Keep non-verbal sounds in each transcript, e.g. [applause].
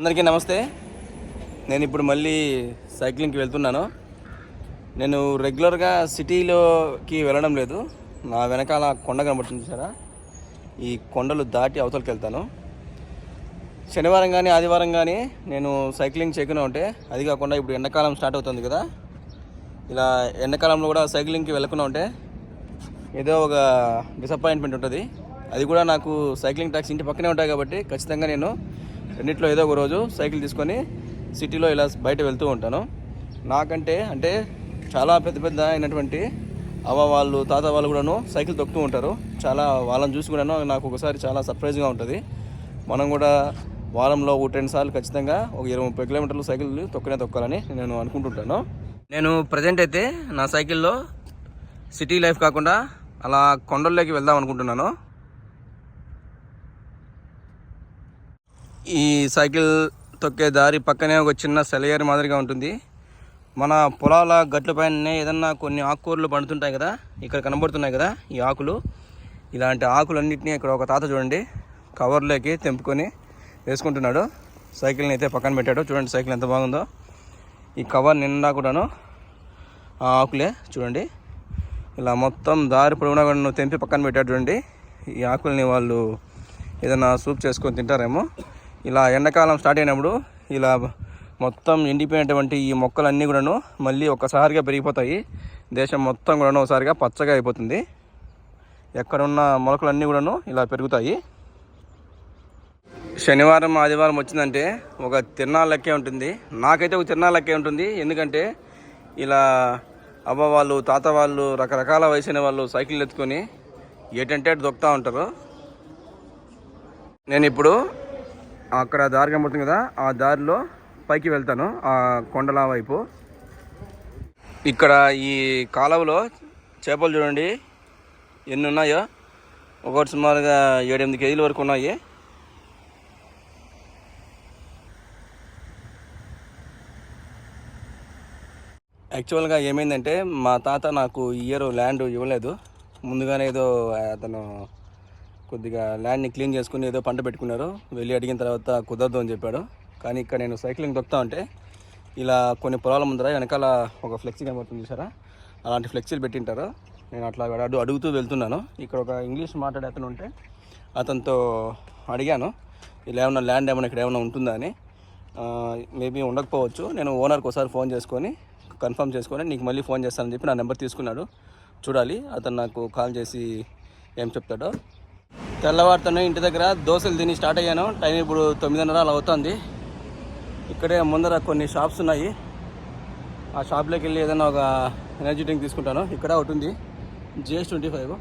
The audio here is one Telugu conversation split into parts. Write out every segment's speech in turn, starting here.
అందరికీ నమస్తే. నేను ఇప్పుడు మళ్ళీ సైక్లింగ్కి వెళ్తున్నాను. నేను రెగ్యులర్గా సిటీలోకి వెళ్ళడం లేదు. నా వెనకాల కొండ కనబడుతుంది సారా ఈ కొండలు దాటి అవతలకి వెళ్తాను. శనివారం కానీ ఆదివారం కానీ నేను సైక్లింగ్ చేయకుండా ఉంటే అది కాకుండా ఇప్పుడు ఎండాకాలం స్టార్ట్ అవుతుంది కదా. ఇలా ఎండాకాలంలో కూడా సైక్లింగ్కి వెళ్ళకుండా ఉంటే ఏదో ఒక డిసప్పాయింట్మెంట్ ఉంటుంది. అది కూడా నాకు సైక్లింగ్ ట్రాక్స్ ఇంటి పక్కనే ఉంటాయి కాబట్టి ఖచ్చితంగా నేను రెండిట్లో ఏదో ఒక రోజు సైకిల్ తీసుకొని సిటీలో ఇలా బయట వెళ్తూ ఉంటాను. నాకంటే అంటే చాలా పెద్ద పెద్ద అయినటువంటి అవ్వ వాళ్ళు తాత వాళ్ళు కూడాను సైకిల్ తొక్కుతూ ఉంటారు. చాలా వాళ్ళని చూసి కూడాను నాకు ఒకసారి చాలా సర్ప్రైజ్గా ఉంటుంది. మనం కూడా వారంలో ఒక రెండు సార్లు ఖచ్చితంగా ఒక ఇరవై ముప్పై కిలోమీటర్లు సైకిల్ తొక్కనే తొక్కాలని నేను అనుకుంటుంటాను. నేను ప్రజెంట్ అయితే నా సైకిల్లో సిటీ లైఫ్ కాకుండా అలా కొండల్లోకి వెళ్దాం అనుకుంటున్నాను. ఈ సైకిల్ తొక్కే దారి పక్కనే ఒక చిన్న సెలయేరు మాదిరిగా ఉంటుంది. మన పొలాల గట్ల ఏదన్నా కొన్ని ఆకుకూరలు పండుతుంటాయి కదా ఇక్కడ కనబడుతున్నాయి కదా ఈ ఆకులు. ఇలాంటి ఆకులన్నింటినీ ఇక్కడ ఒక తాత చూడండి కవర్లోకి తెంపుకొని వేసుకుంటున్నాడు. సైకిల్ని అయితే పక్కన పెట్టాడు. చూడండి సైకిల్ ఎంత బాగుందో. ఈ కవర్ నిండా కూడాను ఆ ఆకులే చూడండి. ఇలా మొత్తం దారి పొడవునా కూడా తెంపి పక్కన పెట్టాడు చూడండి. ఈ ఆకుల్ని వాళ్ళు ఏదైనా సూప్ చేసుకొని తింటారేమో. ఇలా ఎండాకాలం స్టార్ట్ అయినప్పుడు ఇలా మొత్తం ఎండిపోయినటువంటి ఈ మొక్కలన్నీ కూడాను మళ్ళీ ఒక్కసారిగా పెరిగిపోతాయి. దేశం మొత్తం కూడాను ఒకసారిగా పచ్చగా అయిపోతుంది. ఎక్కడున్న మొలకలన్నీ కూడాను ఇలా పెరుగుతాయి. శనివారం ఆదివారం వచ్చిందంటే ఒక తిరణాల లెక్కే ఉంటుంది. నాకైతే ఒక తిరునాళ్ళ లెక్కే ఉంటుంది. ఎందుకంటే ఇలా అవ్వ వాళ్ళు తాత వాళ్ళు రకరకాల వయసైన వాళ్ళు సైకిల్ ఎత్తుకొని ఏటంటే అటు దొక్కుతూ ఉంటారు. నేను ఇప్పుడు అక్కడ దారి కనబడుతుంది కదా ఆ దారిలో పైకి వెళ్తాను ఆ కొండల వైపు. ఇక్కడ ఈ కాలువలో చేపలు చూడండి ఎన్ని ఉన్నాయో. ఒకటి సుమారుగా ఏడెనిమిది కేజీల వరకు ఉన్నాయి. యాక్చువల్గా ఏమైందంటే మా తాత నాకు ఇయర్ ల్యాండ్ ఇవ్వలేదు. ముందుగానే ఏదో అతను కొద్దిగా ల్యాండ్ని క్లీన్ చేసుకుని ఏదో పంట పెట్టుకున్నారు. వెళ్ళి అడిగిన తర్వాత కుదరదు అని చెప్పాడు. కానీ ఇక్కడ నేను సైక్లింగ్ దొక్కుతా ఉంటే ఇలా కొన్ని పొలాల ముందర వెనకాల ఒక ఫ్లెక్సీ కనబడుతుంది చూసారా? అలాంటి ఫ్లెక్సీలు పెట్టింటారు. నేను అట్లా అడు అడుగుతూ వెళ్తున్నాను. ఇక్కడ ఒక ఇంగ్లీష్ మాట్లాడే అతను ఉంటే అతనితో అడిగాను ఇలా ఏమైనా ల్యాండ్ ఏమైనా ఇక్కడ ఏమైనా ఉంటుందా? అని. మేబీ ఉండకపోవచ్చు. నేను ఓనర్కి ఒకసారి ఫోన్ చేసుకొని కన్ఫర్మ్ చేసుకొని నీకు మళ్ళీ ఫోన్ చేస్తానని చెప్పి నా నెంబర్ తీసుకున్నాడు. చూడాలి. అతను నాకు కాల్ చేసి ఏం చెప్తాడో. తెల్లవారుతోనే ఇంటి దగ్గర దోశలు తిని స్టార్ట్ అయ్యాను. టైం ఇప్పుడు తొమ్మిదిన్నర అలా అవుతుంది. ఇక్కడే ముందర కొన్ని షాప్స్ ఉన్నాయి. ఆ షాప్లోకి వెళ్ళి ఏదైనా ఒక ఎనర్జీ డ్రింక్ తీసుకుంటాను. ఇక్కడ ఒకటి ఉంది. GS twenty five.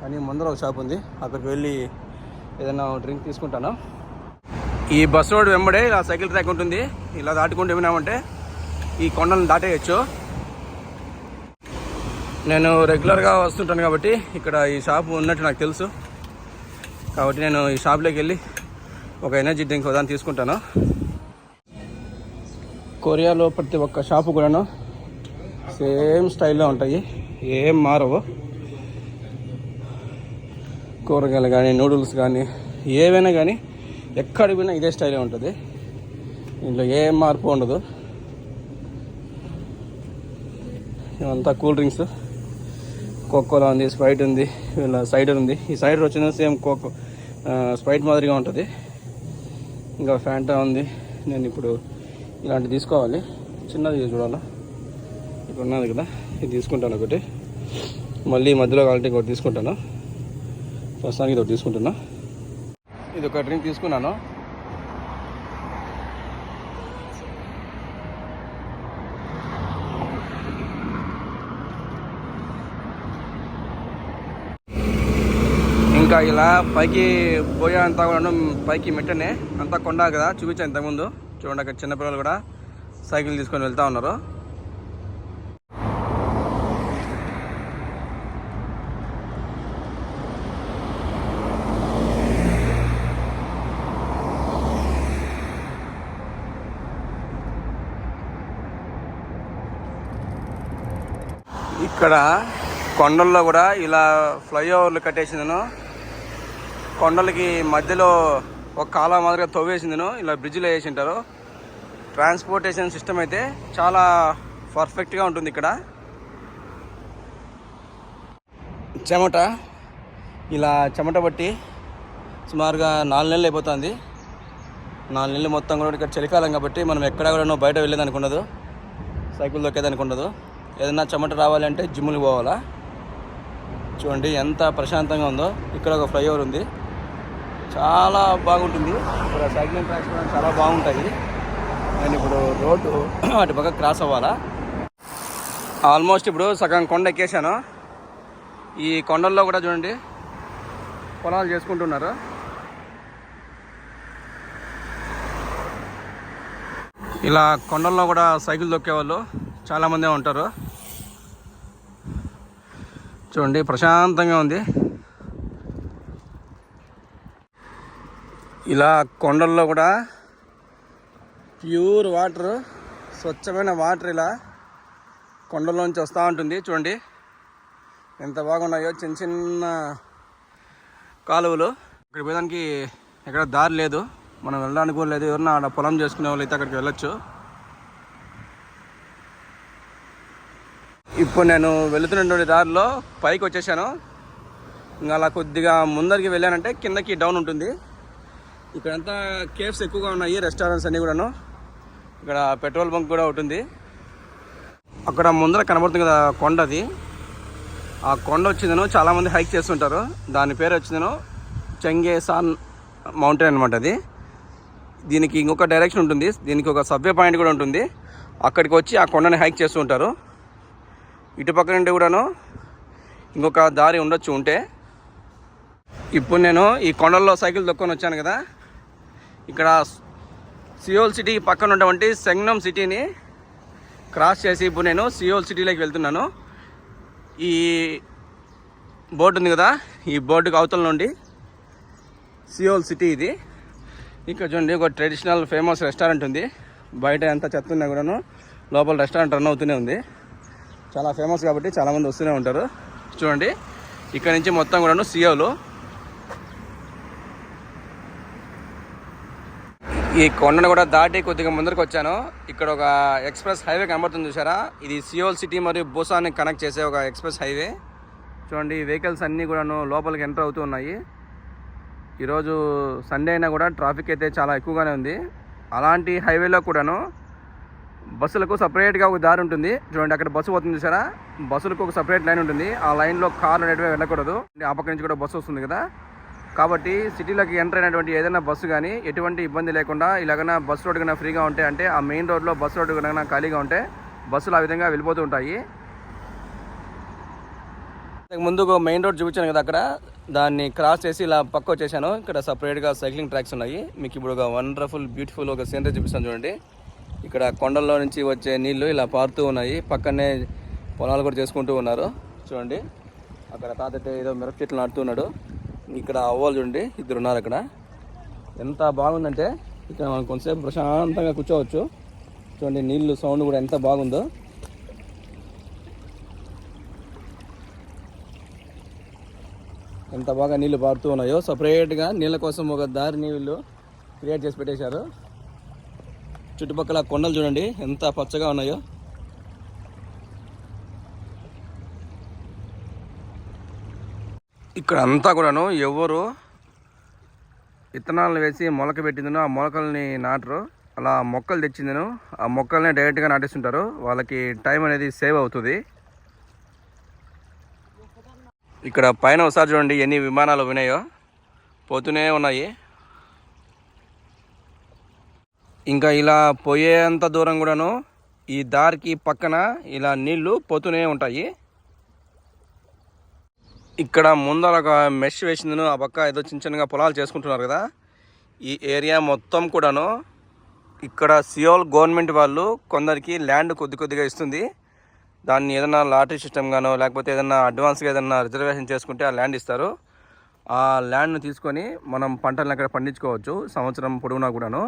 కానీ ముందర ఒక షాప్ ఉంది. అక్కడికి వెళ్ళి ఏదైనా డ్రింక్ తీసుకుంటాను. ఈ బస్ రోడ్ వెంబడే ఇలా సైకిల్ ట్రాక్ ఉంటుంది. ఇలా దాటుకుంటూ ఏమినామంటే ఈ కొండలను దాటేయచ్చు. నేను రెగ్యులర్గా వస్తుంటాను కాబట్టి ఇక్కడ ఈ షాప్ ఉన్నట్టు నాకు తెలుసు. కాబట్టి నేను ఈ షాప్లోకి వెళ్ళి ఒక ఎనర్జీ డ్రింక్ దాన్ని తీసుకుంటాను. కొరియాలో ప్రతి ఒక్క షాపు కూడాను సేమ్ స్టైల్లో ఉంటాయి. ఏం మారవు. కూరగాయలు కానీ నూడిల్స్ కానీ ఏవైనా కానీ ఎక్కడ పోయినా ఇదే స్టైలే ఉంటుంది. ఇంట్లో ఏం మార్పు ఉండదు. ఇవంతా కూల్ డ్రింక్స్. కోకోలా ఉంది స్ప్రైట్ ఉంది వీళ్ళ సైడర్ ఉంది. ఈ సైడర్ వచ్చిన సేమ్ కోకో స్పైట్ మాదిరిగా ఉంటుంది. ఇంకా ఫ్యాంటా ఉంది. నేను ఇప్పుడు ఇలాంటివి తీసుకోవాలి. చిన్నది చూడాలా? ఇక్కడ ఉన్నది కదా ఇది తీసుకుంటాను ఒకటి. మళ్ళీ మధ్యలో కావాలంటే ఇంకోటి తీసుకుంటాను. ప్రస్తుతానికి ఇది ఒకటి తీసుకుంటున్నా. ఇది ఒక డ్రింక్ తీసుకున్నాను ఇంకా ఇలా పైకి పోయేంత కూడా పైకి మెట్టనే అంతా కొండ కదా చూపించాను ఇంతకుముందు. చూడండి అక్కడ చిన్నపిల్లలు కూడా సైకిల్ తీసుకొని వెళ్తా ఉన్నారు. ఇక్కడ కొండల్లో కూడా ఇలా ఫ్లైఓవర్లు కట్టేసిందను కొండలకి మధ్యలో ఒక కాలం మాదిరిగా తవ్వేసిందను ఇలా బ్రిడ్జ్లో వేసి ఉంటారు ట్రాన్స్పోర్టేషన్ సిస్టమ్ అయితే చాలా పర్ఫెక్ట్గా ఉంటుంది ఇక్కడ. చెమట. ఇలా చెమట బట్టి సుమారుగా నాలుగు నెలలు అయిపోతుంది. నాలుగు నెలలు మొత్తం కూడా ఇక్కడ చలికాలం కాబట్టి మనం ఎక్కడ కూడా బయట వెళ్ళేదానికి ఉండదు. సైకిల్ దొక్కేదానికి ఉండదు. ఏదైనా చెమట రావాలంటే జిమ్ములకు పోవాలా. చూడండి ఎంత ప్రశాంతంగా ఉందో. ఇక్కడ ఒక ఫ్లైఓవర్ ఉంది. చాలా బాగుంటుంది. ఇక్కడ సైక్లింగ్ ట్రాక్స్ కూడా చాలా బాగుంటాయి. నేను ఇప్పుడు రోడ్డు [clears throat] అటు పక్క క్రాస్ అవ్వాలా? ఆల్మోస్ట్ ఇప్పుడు సగం కొండ ఎక్కేసాను ఈ కొండల్లో కూడా చూడండి పొలాలు చేసుకుంటున్నారు. ఇలా కొండల్లో కూడా సైకిల్ దొక్కేవాళ్ళు చాలామందే ఉంటారు. చూడండి ప్రశాంతంగా ఉంది. ఇలా కొండల్లో కూడా ప్యూర్ వాటర్ స్వచ్ఛమైన వాటర్ ఇలా కొండల్లోంచి వస్తూ ఉంటుంది. చూడండి ఎంత బాగున్నాయో చిన్న చిన్న కాలువలు. ఇక్కడ పోయడానికి ఎక్కడ దారి లేదు. మనం వెళ్ళడానికి కూడా లేదు. ఎవరన్నా ఆడ పొలం చేసుకునే వాళ్ళు అయితే అక్కడికి వెళ్ళొచ్చు. ఇప్పుడు నేను వెళుతున్నటువంటి దారిలో పైకి వచ్చేసాను. ఇంకా అలా కొద్దిగా ముందరికి వెళ్ళానంటే కిందకి డౌన్ ఉంటుంది. ఇక్కడంతా కేఫ్స్ ఎక్కువగా ఉన్నాయి రెస్టారెంట్స్ అన్నీ కూడాను. ఇక్కడ పెట్రోల్ బంక్ కూడా ఉంటుంది అక్కడ ముందర కనబడుతుంది కదా కొండ అది ఆ కొండ వచ్చిందను చాలామంది హైక్ చేస్తుంటారు. దాని పేరు వచ్చిందనో చెంగేసాన్ మౌంటైన్ అనమాట అది. దీనికి ఇంకొక డైరెక్షన్ ఉంటుంది. దీనికి ఒక సబ్వే పాయింట్ కూడా ఉంటుంది. అక్కడికి వచ్చి ఆ కొండని హైక్ చేస్తూ ఉంటారు. ఇటుపక్క నుండి కూడాను ఇంకొక దారి ఉండొచ్చు ఉంటే. ఇప్పుడు నేను ఈ కొండల్లో సైకిల్ దొక్కొని వచ్చాను కదా. ఇక్కడ సియోల్ సిటీ పక్కన ఉన్నటువంటి సెంగ్నం సిటీని క్రాస్ చేసి ఇప్పుడు నేను సియోల్ సిటీలోకి వెళ్తున్నాను. ఈ బోర్డు ఉంది కదా ఈ బోర్డుకి అవతల నుండి సియోల్ సిటీ ఇది. ఇక్కడ చూడండి ఒక ట్రెడిషనల్ ఫేమస్ రెస్టారెంట్ ఉంది. బయట ఎంత చెత్త ఉన్నా కూడాను లోపల రెస్టారెంట్ రన్ అవుతూనే ఉంది. చాలా ఫేమస్ కాబట్టి చాలామంది వస్తూనే ఉంటారు. చూడండి ఇక్కడ నుంచి మొత్తం కూడాను సియోలు. ఈ కొండను కూడా దాటి కొద్దిగా ముందరకు వచ్చాను. ఇక్కడ ఒక ఎక్స్ప్రెస్ హైవే కనబడుతుంది చూసారా ఇది సియోల్ సిటీ మరియు బోసాన్ని కనెక్ట్ చేసే ఒక ఎక్స్ప్రెస్ హైవే. చూడండి వెహికల్స్ అన్నీ కూడాను లోపలికి ఎంటర్ అవుతూ ఉన్నాయి. ఈరోజు సండే అయినా కూడా ట్రాఫిక్ అయితే చాలా ఎక్కువగానే ఉంది. అలాంటి హైవేలో కూడాను బస్సులకు సపరేట్గా ఒక దారి ఉంటుంది. చూడండి అక్కడ బస్సు పోతుంది చూసారా బస్సులకు ఒక సపరేట్ లైన్ ఉంటుంది. ఆ లైన్లో కార్లు అనేటివి వెళ్ళకూడదు. ఆ పక్క నుంచి కూడా బస్సు వస్తుంది కదా. కాబట్టి సిటీలోకి ఎంటర్ అయినటువంటి ఏదైనా బస్సు కానీ ఎటువంటి ఇబ్బంది లేకుండా ఇలాగైనా బస్ రోడ్ కన్నా ఫ్రీగా ఉంటే అంటే ఆ మెయిన్ రోడ్లో బస్సు రోడ్డు కన్నా ఖాళీగా ఉంటే బస్సులు ఆ విధంగా వెళ్ళిపోతూ ఉంటాయి. ముందు మెయిన్ రోడ్ చూపించాను కదా అక్కడ. దాన్ని క్రాస్ చేసి ఇలా పక్క వచ్చేసాను. ఇక్కడ సపరేట్గా సైక్లింగ్ ట్రాక్స్ ఉన్నాయి. మీకు ఇప్పుడు ఒక వండర్ఫుల్ బ్యూటిఫుల్ ఒక సీనరీ చూపిస్తాను చూడండి. ఇక్కడ కొండల్లో నుంచి వచ్చే నీళ్ళు ఇలా పారుతూ ఉన్నాయి. పక్కనే పొలాలు కూడా చేసుకుంటూ ఉన్నారు. చూడండి. అక్కడ తాత ఏదో మిరప చెట్లు నాటుతున్నాడు. ఇక్కడ అవ్వాలి చూడండి ఇద్దరు ఉన్నారు అక్కడ. ఎంత బాగుందంటే ఇక్కడ మనం కొంతసేపు ప్రశాంతంగా కూర్చోవచ్చు. చూడండి నీళ్ళు సౌండ్ కూడా ఎంత బాగుందో. ఎంత బాగా నీళ్ళు పారుతూ ఉన్నాయో. సపరేట్గా నీళ్ళ కోసం ఒక దారి నీళ్ళు క్రియేట్ చేసి పెట్టేశారు. చుట్టుపక్కల కొండలు చూడండి ఎంత పచ్చగా ఉన్నాయో. ఇక్కడ అంతా కూడాను ఎవరు విత్తనాలను వేసి మొలక పెట్టిందనో ఆ మొలకల్ని నాటరు. అలా మొక్కలు తెచ్చిందను. ఆ మొక్కల్ని డైరెక్ట్గా నాటిస్తుంటారు. వాళ్ళకి టైం అనేది సేవ్ అవుతుంది. ఇక్కడ పైన ఒకసారి చూడండి ఎన్ని విమానాలు ఉన్నాయో పోతూనే ఉన్నాయి. ఇంకా ఇలా పోయేంత దూరం కూడాను ఈ దారికి పక్కన ఇలా నీళ్ళు పోతూనే ఉంటాయి. ఇక్కడ ముందర ఒక మెష్ వేసిందను ఆ పక్క ఏదో చిన్న చిన్నగా పొలాలు చేసుకుంటున్నారు కదా. ఈ ఏరియా మొత్తం కూడాను ఇక్కడ సియోల్ గవర్నమెంట్ వాళ్ళు కొందరికి ల్యాండ్ కొద్ది కొద్దిగా ఇస్తుంది. దాన్ని ఏదైనా లాటరీ సిస్టమ్ గానో లేకపోతే ఏదైనా అడ్వాన్స్గా ఏదైనా రిజర్వేషన్ చేసుకుంటే ఆ ల్యాండ్ ఇస్తారు. ఆ ల్యాండ్ను తీసుకొని మనం పంటలను అక్కడ పండించుకోవచ్చు సంవత్సరం పొడవునా కూడాను.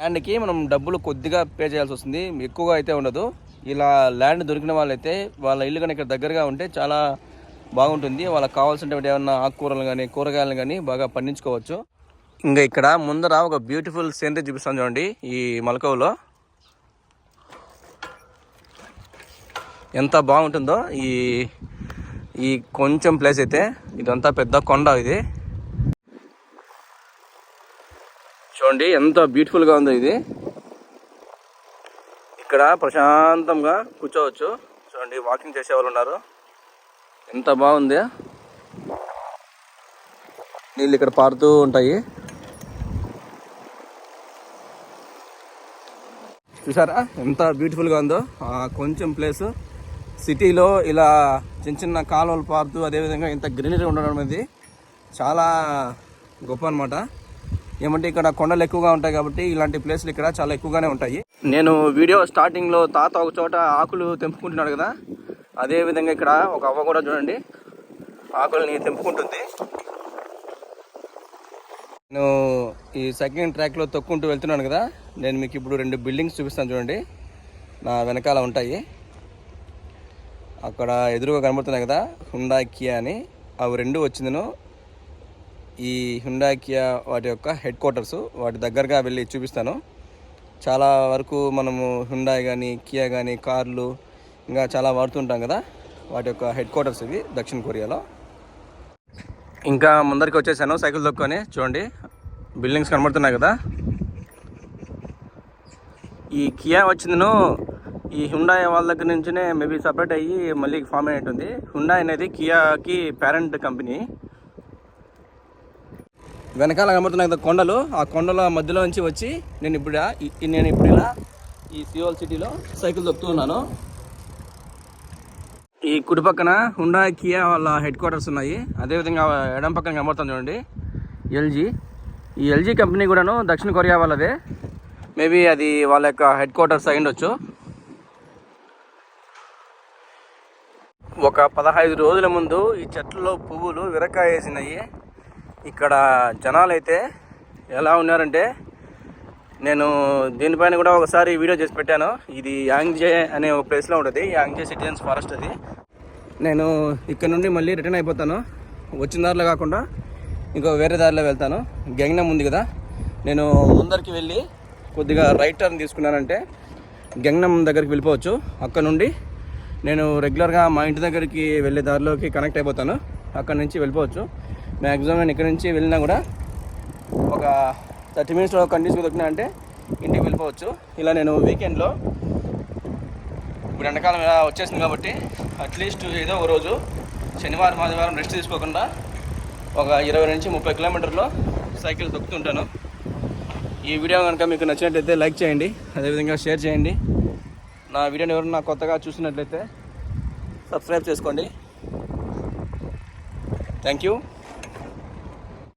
ల్యాండ్కి మనం డబ్బులు కొద్దిగా పే చేయాల్సి వస్తుంది ఎక్కువగా అయితే ఉండదు. ఇలా ల్యాండ్ దొరికిన వాళ్ళైతే వాళ్ళ ఇల్లు కానీ ఇక్కడ దగ్గరగా ఉంటే చాలా బాగుంటుంది. వాళ్ళకి కావాల్సినటువంటి ఏమన్నా ఆకుకూరలు కానీ కూరగాయలు కానీ బాగా పండించుకోవచ్చు. ఇంకా ఇక్కడ ముందర ఒక బ్యూటిఫుల్ సీనరీ చూపిస్తాను చూడండి ఈ మలకవులో. ఎంత బాగుంటుందో ఈ ఈ కొంచెం ప్లేస్ అయితే. ఇదంతా పెద్ద కొండ ఇది. చూడండి ఎంత బ్యూటిఫుల్గా ఉందో ఇది. ఇక్కడ ప్రశాంతంగా కూర్చోవచ్చు. చూడండి వాకింగ్ చేసే వాళ్ళు ఉన్నారు. ఎంత బాగుంది? నీళ్ళు ఇక్కడ పారుతూ ఉంటాయి. చూసారా? ఎంత బ్యూటిఫుల్గా ఉందో. కొంచెం ప్లేస్ సిటీలో ఇలా చిన్న చిన్న కాలువలు పారుతూ అదేవిధంగా ఇంత గ్రీనరీ ఉండడం అనేది చాలా గొప్ప అనమాట ఏమంటే ఇక్కడ కొండలు ఎక్కువగా ఉంటాయి కాబట్టి ఇలాంటి ప్లేస్లు ఇక్కడ చాలా ఎక్కువగానే ఉంటాయి. నేను వీడియో స్టార్టింగ్లో తాత ఒక చోట ఆకులు తెంపుకుంటున్నాడు కదా. అదేవిధంగా ఇక్కడ ఒక అవ్వ కూడా చూడండి. ఆకులని తెంపుకుంటుంది. నేను ఈ సెకండ్ ట్రాక్లో తొక్కుంటూ వెళ్తున్నాను కదా నేను మీకు ఇప్పుడు రెండు బిల్డింగ్స్ చూపిస్తాను చూడండి. నా వెనకాల ఉంటాయి. అక్కడ ఎదురుగా కనబడుతున్నాయి కదా హుండా కియా అని. అవి రెండు వచ్చిందను ఈ హుండా కియా వాటి యొక్క హెడ్ క్వార్టర్స్ వాటి దగ్గరగా వెళ్ళి చూపిస్తాను. చాలా వరకు మనము హుండాయ్ కానీ కియా కానీ కార్లు ఇంకా చాలా వాడుతుంటాం కదా వాటి యొక్క హెడ్ క్వార్టర్స్ ఇవి దక్షిణ కొరియాలో. ఇంకా ముందరికి వచ్చేసాను సైకిల్ తొక్కొని చూడండి బిల్డింగ్స్ కనబడుతున్నాయి కదా. ఈ కియా వచ్చిందను ఈ హుండాయ్ వాళ్ళ దగ్గర నుంచినే మేబీ సపరేట్ అయ్యి మళ్ళీ ఫామ్ అయినట్టుంది. హుండాయ్ అనేది కియాకి పేరెంట్ కంపెనీ వెనకాల కనబడుతున్నాయి కదా కొండలు ఆ కొండల మధ్యలో నుంచి వచ్చి నేను ఇప్పుడు నేను ఇప్పుడు ఇలా ఈ సియోల్ సిటీలో సైకిల్ తొక్కుతూ ఉన్నాను కుడి పక్కన హుండా కియా వాళ్ళ హెడ్ క్వార్టర్స్ ఉన్నాయి. అదేవిధంగా ఎడం పక్కన కనబడుతుంది చూడండి. ఎల్జీ. ఈ ఎల్జీ కంపెనీ కూడాను దక్షిణ కొరియా వాళ్ళదే. మేబీ అది వాళ్ళ యొక్క హెడ్ క్వార్టర్స్ అయి ఉండొచ్చు. ఒక పదహైదు రోజుల ముందు ఈ చెట్లలో పువ్వులు విరకాయ వేసినాయి. ఇక్కడ జనాలు అయితే ఎలా ఉన్నారంటే నేను దీనిపైన కూడా ఒకసారి వీడియో చేసి పెట్టాను. ఇది యాంగ్జే అనే ఒక ప్లేస్లో ఉంటుంది. యాంగ్జే సిటిజన్స్ ఫారెస్ట్ అది. నేను ఇక్కడ నుండి మళ్ళీ రిటర్న్ అయిపోతాను. వచ్చిన దారిలో కాకుండా ఇంకో వేరే దారిలో వెళ్తాను. గంగనం ఉంది కదా? నేను ముందరికి వెళ్ళి కొద్దిగా రైట్ టర్న్ తీసుకున్నానంటే గంగనం దగ్గరికి వెళ్ళిపోవచ్చు. అక్కడ నుండి నేను రెగ్యులర్గా మా ఇంటి దగ్గరికి వెళ్ళే దారిలోకి కనెక్ట్ అయిపోతాను. అక్కడ నుంచి వెళ్ళిపోవచ్చు. మ్యాక్సిమం నేను ఇక్కడ నుంచి వెళ్ళినా కూడా ఒక థర్టీ మినిట్స్లో కండిషన్ దొరికినా అంటే ఇంటికి వెళ్ళిపోవచ్చు. ఇలా నేను వీకెండ్లో ఇప్పుడు ఎండాకాలం ఇలా వచ్చేసింది కాబట్టి అట్లీస్ట్ ఏదో ఒక రోజు శనివారం ఆదివారం రెస్ట్ తీసుకోకుండా ఒక ఇరవై నుంచి ముప్పై కిలోమీటర్లో సైకిల్ తొక్కుతుంటాను ఈ వీడియో కనుక మీకు నచ్చినట్లయితే లైక్ చేయండి అదేవిధంగా షేర్ చేయండి. నా వీడియోని ఎవరైనా కొత్తగా చూసినట్లయితే సబ్స్క్రైబ్ చేసుకోండి. Thank you.